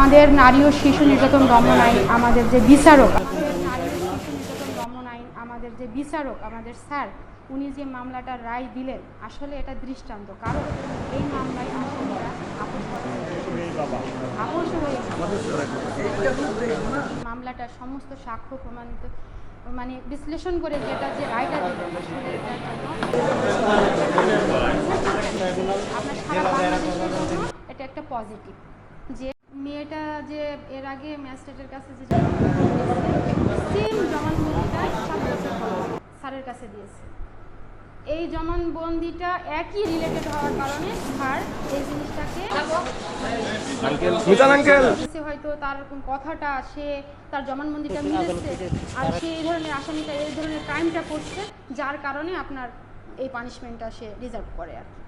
আমাদের নারী ও শিশু নির্যাতন দমন আইন আমাদের যে বিচারক আইন আমাদের যে বিচারক, আমাদের স্যার, উনি যে মামলাটা রায় দিলেন, আসলে এটা দৃষ্টান্ত। কারণ এই মামলায় মামলাটা সমস্ত সাক্ষ্য প্রমাণিত মানে বিশ্লেষণ করে যেটা যে রায়টা দিলেন, আসলে আপনার সারা এটা একটা পজিটিভ। যে মেয়েটা যে এর আগে ম্যাজিস্ট্রেটের কাছে যে সেম জবানবন্দিটা সাত বছর স্যারের কাছে দিয়েছে। এই জবানবন্দিটা একই রিলেটেড হওয়ার কারণে স্যার এই জিনিসটাকে সে হয়তো তার কথাটা সে তার জবানবন্দিটা মিলেছে আর সে এই ধরনের আসামিটা এই ধরনের ক্রাইমটা করছে যার কারণে আপনার এই পানিশমেন্টটা সে রিজার্ভ করে আর কি।